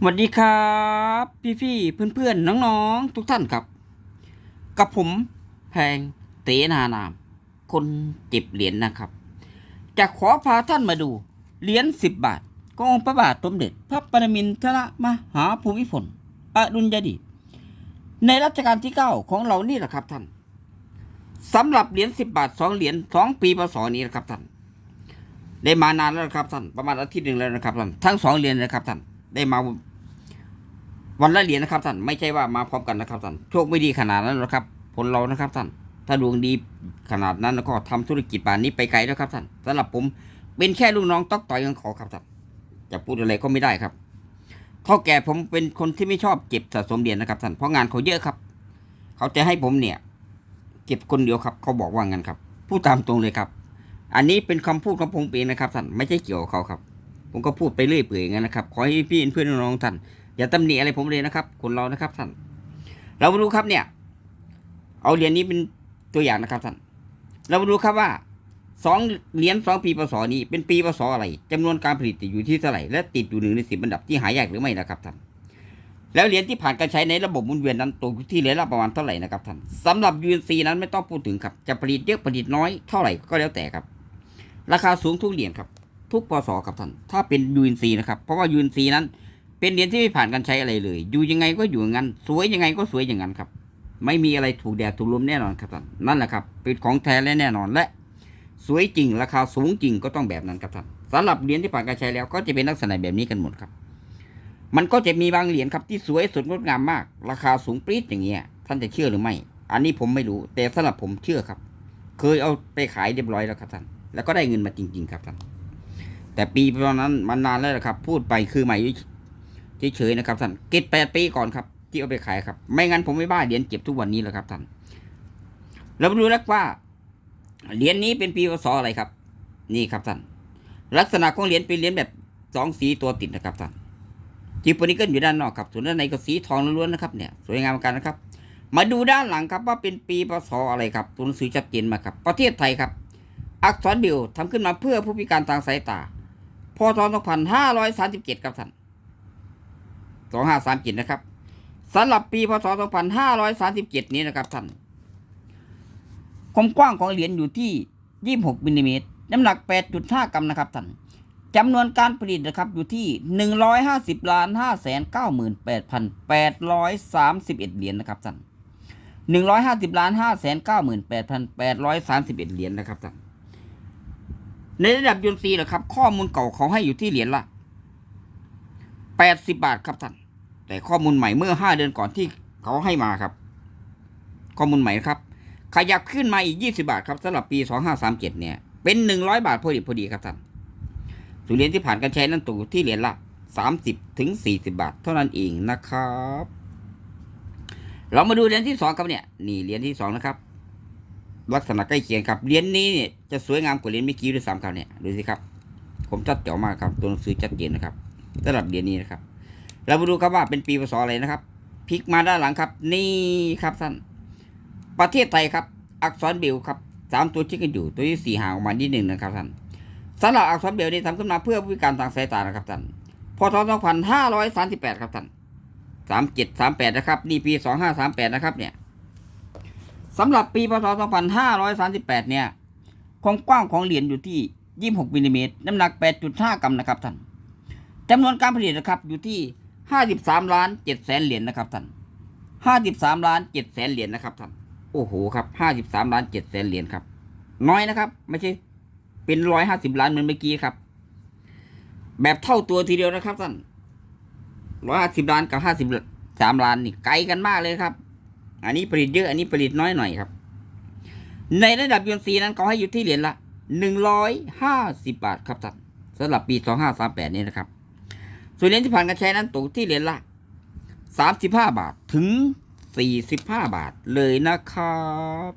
สวัสดีครับ พี่พี่เพื่อนเพื่อนๆน้องๆ ทุกท่านครับ กับผมแพงเตนานาม คนเก็บเหรียญนะครับ จะขอพาท่านมาดู เหรียญสิบบาทกองพระบาทสมเด็จ พระปรมินทรมหาภูมิพลอดุลยเดชในรัชกาลที่เก้าของเรานี่แหละครับท่านสำหรับเหรียญสิบบาทสองเหรียญสองปีพศนี้นะครับท่านได้มานานแล้วนะครับท่านประมาณอาทิตย์หนึ่งแล้วนะครับท่านทั้งสองเหรียญนะครับท่านได้มา วันละเหรียญนะครับท่านไม่ใช่ว่ามาพร้อมกันนะครับท่านโชคไม่ดีขนาดนั้นหรอกครับผลเรานะครับท่านถ้าดวงดีขนาดนั้นแล้วก็ทำธุรกิจป่านนี้ไปไกลแล้วครับท่านสำหรับผมเป็นแค่ลูกน้องต๊อกต่อยกันขอครับท่านจะพูดอะไรก็ไม่ได้ครับเท่าแก่ผมเป็นคนที่ไม่ชอบเก็บสะสมเหรียญนะครับท่านเพราะงานเขาเยอะครับ เขาจะให้ผมเนี่ย เก็บคนเดียวครับ เขาบอกว่างั้นครับพูดตามตรงเลยครับ อันนี้เป็นคำพูดของผมเองนะครับท่านไม่ใช่เกี่ยวกับเขาครับ ผมก็พูดไปเรื่อยเปื่อยงั้นนะครับขอให้พี่เพื่อนน้องท่าน อย่าตำหนิอะไรผมเลยนะครับ คนเรานะครับท่านเรามาดูครับเนี่ย เอาเหรียญนี้เป็นตัวอย่างนะครับท่านเรามาดูครับว่าสองเหรียญสองปีพศนี้เป็นปีพศอะไรจำนวนการผลิตอยู่ที่เท่าไหร่และติดอยู่หนึ่งในสิบอันดับที่หายากหรือไม่นะครับท่านแล้วเหรียญที่ผ่านการใช้ในระบบมุนเวียนนั้นตกอยู่ที่เหรียญละประมาณเท่าไหร่นะครับท่านสำหรับ UNC นั้นไม่ต้องพูดถึงครับ จะผลิตเยอะผลิตน้อยเท่าไหร่ก็แล้วแต่ครับ ราคาสูงทุกเหรียญครับ ทุกพศครับท่านถ้าเป็น UNC นะครับเพราะว่า UNC นั้น เป็นเหรียญที่ไม่ผ่านการใช้อะไรเลย อยู่ยังไงก็อยู่ย่างั้น สวยยังไงก็สวยอย่างนั้นครับ ไม่มีอะไรถูกแดดถูกลมแน่นอนครับท่านนั่นแหละครับ เป็นของแท้และแน่นอนและ สวยจริงราคาสูงจริงก็ต้องแบบนั้นครับท่านสำหรับเหรียญที่ผ่านการใช้แล้วก็จะเป็นลักษณะแบบนี้กันหมดครับ มันก็จะมีบางเหรียญครับที่สวยสดงดงามมาก ราคาสูงปรี๊ดอย่างเงี้ย ท่านจะเชื่อหรือไม่ อันนี้ผมไม่รู้ แต่สำหรับผมเชื่อครับ เคยเอาไปขายเรียบร้อยแล้วครับท่าน แล้วก็ได้เงินมาจริง ๆ ครับท่านแต่ปีตอนนั้นมันนานแล้วครับ พูดไปคือใหม่ เฉยๆนะครับท่านเก็บแปดปีก่อนครับ ที่เอาไปขายครับ ไม่งั้นผมไม่บ้าเหรียญเก็บทุกวันนี้แหละครับท่านเรามาดูแล้วว่าเหรียญนี้เป็นปีพศอะไรครับ นี่ครับท่านลักษณะของเหรียญเป็นเหรียญแบบสองสีตัวติดนะครับท่านจิปนิเกิลอยู่ด้านนอกครับส่วนด้านในก็สีทองล้วนๆนะครับเนี่ยสวยงามมือนกันนะครับ มาดูด้านหลังครับว่าเป็นปีพศอะไรครับตัวหนังสือชัดเจนมาครับ ประเทศไทยครับ อักษรบิลทำขึ้นมาเพื่อผู้พิการทางสายตาพศ2537ครับท่าน สองห้าสามเจ็ดนะครับสำหรับปีพศสองพันห้าร้อยสามสิบเจ็ดนี้นะครับท่านความกว้างของเหรียญอยู่ที่ยี่สิบหกมิลลิเมตรน้ำหนักแปดจุดห้ากรัมนะครับท่านจำนวนการผลิตนะครับอยู่ที่หนึ่งร้อยห้าสิบล้านห้าแสนเก้าหมื่นแปดพันแปดร้อยสามสิบเอ็ดเหรียญนะครับท่านหนึ่งร้อยห้าสิบล้านห้าแสนเก้าหมื่นแปดพันแปดร้อยสามสิบเอ็ดเหรียญนะครับท่านในระดับยุนซีนะครับ ข้อมูลเก่าเขาให้อยู่ที่เหรียญละ แปดสิบบาทครับท่าน แต่ข้อมูลใหม่เมื่อห้าเดือนก่อนที่เขาให้มาครับ ข้อมูลใหม่ครับ ขยับขึ้นมาอีกยี่สิบาทครับสำหรับปีสองห้าสามเจ็ดเนี่ย เป็นหนึ่งร้อยบาทพอดีพอดีครับท่านส่วนเหรียญที่ผ่านการใช้นั้นตู่ที่เหรียญละสามสิบถึงสี่สิบาท เท่านั้นเองนะครับ เรามาดูเหรียญที่สองครับเนี่ย นี่เหรียญที่สองนะครับ ลักษณะใกล้เคียงครับ เหรียญนี้เนี่ยจะสวยงามกว่าเหรียญเมื่อกี้ด้วยซ้ำครับเนี่ย ดูสิครับ ผมชัดเจ๋วมากครับ ตัวหนังสือชัดเจนนะครับ สำหรับเหรียญนี้นะครับ เรามาดูครับว่าเป็นปีพศอะไรนะครับพลิกมาด้านหลังครับ นี่ครับท่านประเทศไทยครับ อักษรเบลครับสามตัวชิดกันอยู่ ตัวที่สี่ห่างออกมานิดหนึ่งนะครับท่านสำหรับอักษรเบลนี้ทำขึ้นมาเพื่อผู้พิการทางสายตานะครับท่านพศสองพันห้าร้อยสามสิบแปดครับท่านสามเจ็ดสามแปดนะครับ นี่ปีสองห้าสามแปดนะครับเนี่ยสำหรับปีพศสองพันห้าร้อยสามสิบแปดเนี่ยความกว้างของเหรียญอยู่ที่ยี่สิบหกมิลลิเมตรน้ำหนักแปดจุดห้ากรัมนะครับท่าน จำนวนการผลิตนะครับอยู่ที่ห้าสิบสามล้านเจ็ดแสนเหรียญนะครับท่านห้าสิบสามล้านเจ็ดแสนเหรียญนะครับท่านโอ้โหครับห้าสิบสามล้านเจ็ดแสนเหรียญครับ น้อยนะครับ ไม่ใช่เป็นร้อยห้าสิบล้านเหมือนเมื่อกี้ครับ แบบเท่าตัวทีเดียวนะครับท่านร้อยห้าสิบล้านกับห้าสิบสามล้านนี่ไกลกันมากเลยครับ อันนี้ผลิตเยอะอันนี้ผลิตน้อยหน่อยครับ ในระดับยนซีนั้นเขาให้อยู่ที่เหรียญละหนึ่งร้อยห้าสิบบาทครับท่านสำหรับปีสองห้าสามแปดนี้นะครับ ส่วนเหรียญที่ผ่านการใช้นั้นตกที่เหรียญละสามสิบห้าบาทถึงสี่สิบห้าบาทเลยนะครับ